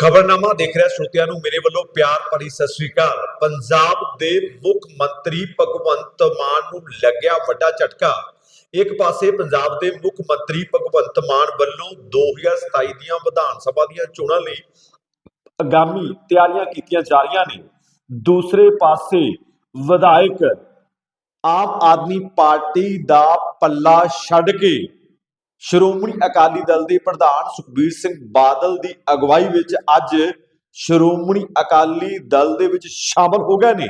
ਖਬਰਨਾਮਾ ਦੇਖ ਰਿਹਾ ਸਰੋਤਿਆਂ ਨੂੰ ਮੇਰੇ ਵੱਲੋਂ ਪਿਆਰ ਭਰੀ ਸਤਿ ਸ੍ਰੀ ਅਕਾਲ। ਪੰਜਾਬ ਦੇ ਮੁੱਖ ਮੰਤਰੀ ਭਗਵੰਤ ਮਾਨ ਨੂੰ ਲੱਗਿਆ ਵੱਡਾ ਝਟਕਾ। ਇੱਕ ਪਾਸੇ ਪੰਜਾਬ ਦੇ ਮੁੱਖ ਮੰਤਰੀ ਭਗਵੰਤ ਮਾਨ ਵੱਲੋਂ 2027 ਦੀਆਂ ਵਿਧਾਨ ਸਭਾ ਦੀਆਂ ਚੋਣਾਂ ਲਈ ਆਗਾਮੀ ਤਿਆਰੀਆਂ ਕੀਤੀਆਂ ਜਾ ਰਹੀਆਂ ਨੇ। ਦੂਸਰੇ ਪਾਸੇ ਵਿਧਾਇਕ ਆਮ ਆਦਮੀ ਪਾਰਟੀ ਦਾ ਪੱਲਾ ਛੱਡ ਕੇ ਸ਼੍ਰੋਮਣੀ ਅਕਾਲੀ ਦਲ ਦੇ ਪ੍ਰਧਾਨ ਸੁਖਬੀਰ ਸਿੰਘ ਬਾਦਲ ਦੀ ਅਗਵਾਈ ਵਿੱਚ ਅੱਜ ਸ਼੍ਰੋਮਣੀ ਅਕਾਲੀ ਦਲ ਦੇ ਵਿੱਚ ਸ਼ਾਮਲ ਹੋ ਗਏ ਨੇ।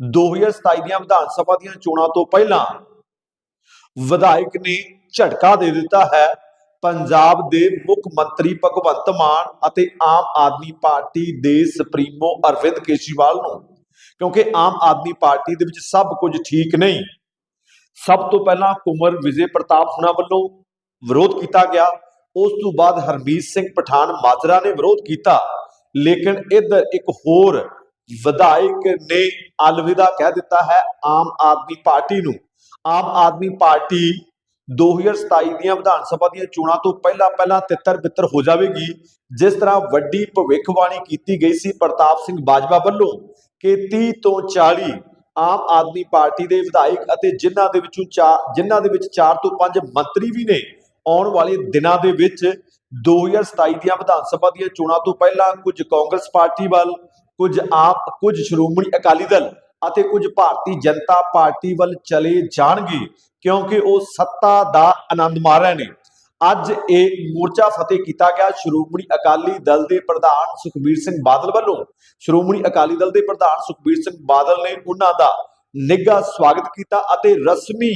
2027 ਦੀਆਂ ਵਿਧਾਨ ਸਭਾ ਦੀਆਂ ਚੋਣਾਂ ਤੋਂ ਪਹਿਲਾਂ ਵਿਧਾਇਕ ਨੇ ਝਟਕਾ ਦੇ ਦਿੱਤਾ ਹੈ। ਪੰਜਾਬ ਦੇ ਮੁੱਖ ਮੰਤਰੀ ਭਗਵੰਤ ਮਾਨ ਅਤੇ ਆਮ ਆਦਮੀ ਪਾਰਟੀ ਦੇ ਸੁਪਰੀਮੋ ਅਰਵਿੰਦ ਕੇਜਰੀਵਾਲ ਨੂੰ, ਕਿਉਂਕਿ ਆਮ ਆਦਮੀ ਪਾਰਟੀ ਦੇ ਵਿੱਚ ਸਭ ਕੁਝ ਠੀਕ ਨਹੀਂ। ਸਭ ਤੋਂ ਪਹਿਲਾਂ ਕੁਮਰ ਵਿਜੇ ਪ੍ਰਤਾਪ ਹੁਣਾਂ ਵੱਲੋਂ ਵਿਰੋਧ ਕੀਤਾ ਗਿਆ। ਉਸ ਤੋਂ ਬਾਅਦ ਹਰਮੀਤ ਸਿੰਘ ਪਠਾਨ ਮਾਜਰਾ ਨੇ ਵਿਰੋਧ ਕੀਤਾ। ਲੇਕਿਨ ਇੱਧਰ ਇੱਕ ਹੋਰ ਵਿਧਾਇਕ ਨੇ ਅਲਵਿਦਾ ਕਹਿ ਦਿੱਤਾ ਹੈ, ਆਮ ਆਦਮੀ ਪਾਰਟੀ ਨੂੰ। ਆਮ ਆਦਮੀ ਪਾਰਟੀ 2027 ਦੀਆਂ ਵਿਧਾਨ ਸਭਾ ਦੀਆਂ ਚੋਣਾਂ ਤੋਂ ਪਹਿਲਾਂ ਪਹਿਲਾਂ ਤਿੱਤਰ ਬਿੱਤਰ ਹੋ ਜਾਵੇਗੀ। ਜਿਸ ਤਰ੍ਹਾਂ ਵੱਡੀ ਭਵਿੱਖਬਾਣੀ ਕੀਤੀ ਗਈ ਸੀ ਪ੍ਰਤਾਪ ਸਿੰਘ ਬਾਜਵਾ ਵੱਲੋਂ ਕਿ 30 ਤੋਂ 40 ਆਮ ਆਦਮੀ ਪਾਰਟੀ ਦੇ ਵਿਧਾਇਕ ਅਤੇ ਜਿਨ੍ਹਾਂ ਦੇ ਵਿੱਚੋਂ ਚਾਰ ਜਿਨ੍ਹਾਂ ਦੇ ਵਿੱਚ 4 ਤੋਂ 5 ਮੰਤਰੀ ਵੀ ਨੇ ਆਉਣ ਵਾਲੇ ਦਿਨਾਂ ਦੇ ਵਿੱਚ 2027 ਦੀਆਂ ਵਿਧਾਨ ਸਭਾ ਦੀਆਂ ਚੋਣਾਂ ਤੋਂ ਪਹਿਲਾਂ ਕੁਝ ਕਾਂਗਰਸ ਪਾਰਟੀ ਵੱਲ, ਕੁਝ ਆਪ, ਕੁਝ ਸ਼੍ਰੋਮਣੀ ਅਕਾਲੀ ਦਲ ਅਤੇ ਕੁਝ ਭਾਰਤੀ ਜਨਤਾ ਪਾਰਟੀ ਵੱਲ ਚਲੇ ਜਾਣਗੇ ਕਿਉਂਕਿ ਉਹ ਸੱਤਾ ਦਾ ਆਨੰਦ ਮਾਰ ਰਹੇ ਨੇ। ਅੱਜ ਇਹ ਮੋਰਚਾ ਫਤਿਹ ਕੀਤਾ ਗਿਆ। ਸ਼੍ਰੋਮਣੀ ਅਕਾਲੀ ਦਲ ਦੇ ਪ੍ਰਧਾਨ ਸੁਖਬੀਰ ਸਿੰਘ ਬਾਦਲ ਵੱਲੋਂ ਸ਼੍ਰੋਮਣੀ ਅਕਾਲੀ ਦਲ ਦੇ ਪ੍ਰਧਾਨ ਸੁਖਬੀਰ ਸਿੰਘ ਬਾਦਲ ਨੇ ਉਹਨਾਂ ਦਾ ਨਿੱਘਾ ਸਵਾਗਤ ਕੀਤਾ ਅਤੇ ਰਸਮੀ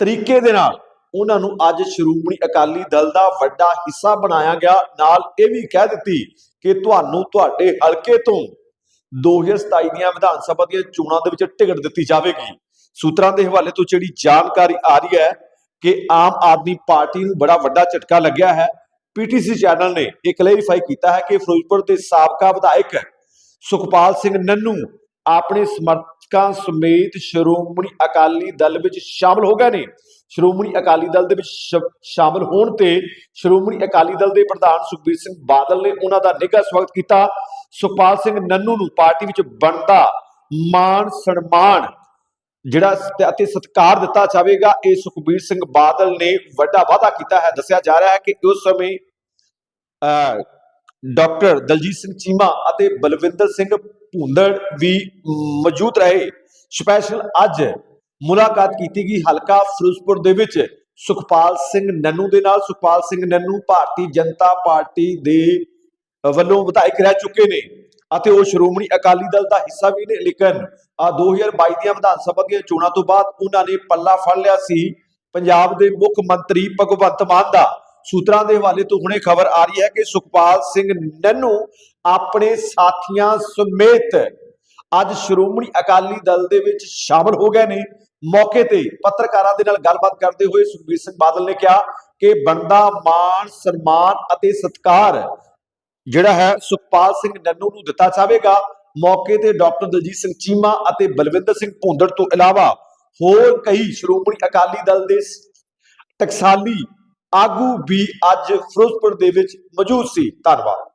ਤਰੀਕੇ ਦੇ ਨਾਲ ਉਹਨਾਂ ਨੂੰ ਅੱਜ ਸ਼੍ਰੋਮਣੀ ਅਕਾਲੀ ਦਲ ਦਾ ਵੱਡਾ ਹਿੱਸਾ ਬਣਾਇਆ ਗਿਆ। ਨਾਲ ਇਹ ਵੀ ਕਹਿ ਦਿੱਤੀ ਕਿ ਤੁਹਾਨੂੰ ਤੁਹਾਡੇ ਹਲਕੇ ਤੋਂ 2027 ਦੀਆਂ ਵਿਧਾਨ ਸਭਾ ਦੀਆਂ ਚੋਣਾਂ ਦੇ ਵਿੱਚ ਟਿਕਟ ਦਿੱਤੀ ਜਾਵੇਗੀ। ਸੂਤਰਾਂ ਦੇ ਹਵਾਲੇ ਤੋਂ ਜਿਹੜੀ ਜਾਣਕਾਰੀ ਆ ਰਹੀ ਹੈ ਕਿ ਆਮ ਆਦਮੀ ਪਾਰਟੀ ਨੂੰ ਬੜਾ ਵੱਡਾ ਝਟਕਾ ਲੱਗਿਆ ਹੈ। ਪੀਟੀਸੀ ਚੈਨਲ ਨੇ ਇਹ ਕਲੈਰੀਫਾਈ ਕੀਤਾ ਹੈ ਕਿ ਫਿਰੋਜ਼ਪੁਰ ਦੇ ਸਾਬਕਾ ਵਿਧਾਇਕ ਸੁਖਪਾਲ ਸਿੰਘ ਨੰਨੂ ਆਪਣੇ ਸਮਰਥਕਾਂ ਸਮੇਤ ਸ਼੍ਰੋਮਣੀ ਅਕਾਲੀ ਦਲ ਵਿੱਚ ਸ਼ਾਮਲ ਹੋ ਗਏ ਨੇ। ਸ਼੍ਰੋਮਣੀ ਅਕਾਲੀ ਦਲ ਦੇ ਵਿੱਚ ਸ਼ਾਮਲ ਹੋਣ ਤੇ ਸ਼੍ਰੋਮਣੀ ਅਕਾਲੀ ਦਲ ਦੇ ਪ੍ਰਧਾਨ ਸੁਖਬੀਰ ਸਿੰਘ ਬਾਦਲ ਨੇ ਉਹਨਾਂ ਦਾ ਨਿੱਘਾ ਸਵਾਗਤ ਕੀਤਾ। ਸੁਖਪਾਲ ਸਿੰਘ ਨੰਨੂ ਨੂੰ ਪਾਰਟੀ ਵਿੱਚ ਬਣਦਾ ਮਾਣ ਸਨਮਾਨ ਜਿਹੜਾ ਅਤੇ ਸਤਿਕਾਰ ਦਿੱਤਾ ਜਾਵੇਗਾ ਇਹ ਸੁਖਬੀਰ ਸਿੰਘ ਬਾਦਲ ਨੇ ਵੱਡਾ ਵਾਅਦਾ ਕੀਤਾ ਹੈ। ਦੱਸਿਆ ਜਾ ਰਿਹਾ ਹੈ ਕਿ ਉਸ ਸਮੇਂ ਅਹ, ਡਾਕਟਰ ਦਲਜੀਤ ਸਿੰਘ ਚੀਮਾ ਅਤੇ ਬਲਵਿੰਦਰ ਸਿੰਘ ਭੁੰਦੜ ਵੀ ਮੌਜੂਦ ਰਹੇ। ਸਪੈਸ਼ਲ ਅੱਜ ਮੁਲਾਕਾਤ ਕੀਤੀ ਗਈ ਹਲਕਾ ਫਿਰੋਜ਼ਪੁਰ ਦੇ ਵਿੱਚ। ਸੁਖਪਾਲ ਸਿੰਘ ਨੰਨੂ ਦੇ ਨਾਲ। ਸੁਖਪਾਲ ਸਿੰਘ ਨੰਨੂ ਭਾਰਤੀ ਜਨਤਾ ਪਾਰਟੀ ਦੇ ਵੱਲੋਂ ਵਿਧਾਇਕ ਰਹਿ ਚੁੱਕੇ ਨੇ ਅਤੇ ਉਹ ਸ਼੍ਰੋਮਣੀ ਅਕਾਲੀ ਦਲ ਦਾ ਹਿੱਸਾ ਵੀ ਨੇ। ਲੇਕਿਨ ਆ 2022 ਦੀਆਂ ਵਿਧਾਨ ਸਭਾ ਦੀਆਂ ਚੋਣਾਂ ਤੋਂ ਬਾਅਦ ਉਹਨਾਂ ਨੇ ਪੱਲਾ ਫੜ ਲਿਆ ਸੀ। ਪੰਜਾਬ ਦੇ ਮੁੱਖ ਮੰਤਰੀ ਭਗਵੰਤ ਮਾਨ ਦਾ। ਸੂਤਰਾਂ ਦੇ ਹਵਾਲੇ ਤੋਂ ਹੁਣੇ ਖਬਰ ਆ ਰਹੀ ਹੈ ਕਿ ਸੁਖਪਾਲ ਸਿੰਘ ਨੰਨੂ ਆਪਣੇ ਸਾਥੀਆਂ ਸਮੇਤ ਅੱਜ ਸ਼੍ਰੋਮਣੀ ਅਕਾਲੀ ਦਲ ਦੇ ਵਿੱਚ ਸ਼ਾਮਲ ਹੋ ਗਏ ਨੇ। ਮੌਕੇ ਤੇ ਪੱਤਰਕਾਰਾਂ ਦੇ ਨਾਲ ਗੱਲਬਾਤ ਕਰਦੇ ਹੋਏ ਸੁਖਬੀਰ ਸਿੰਘ ਬਾਦਲ ਨੇ ਕਿਹਾ ਕਿ ਬੰਦਾ ਮਾਣ, ਸਨਮਾਨ ਅਤੇ ਸਤਿਕਾਰ ਜਿਹੜਾ ਹੈ ਸੁਖਪਾਲ ਸਿੰਘ ਨੰਨੂ ਨੂੰ ਦਿੱਤਾ ਜਾਵੇਗਾ। ਮੌਕੇ ਤੇ ਡਾਕਟਰ ਦਲਜੀਤ ਸਿੰਘ ਚੀਮਾ ਅਤੇ ਬਲਵਿੰਦਰ ਸਿੰਘ ਭੁੰਦੜ ਤੋਂ ਇਲਾਵਾ ਹੋਰ ਕਈ ਸ਼੍ਰੋਮਣੀ ਅਕਾਲੀ ਦਲ ਦੇ ਟਕਸਾਲੀ ਆਗੂ ਵੀ ਅੱਜ ਫਿਰੋਜ਼ਪੁਰ ਦੇ ਵਿੱਚ ਮੌਜੂਦ ਸੀ। ਧੰਨਵਾਦ।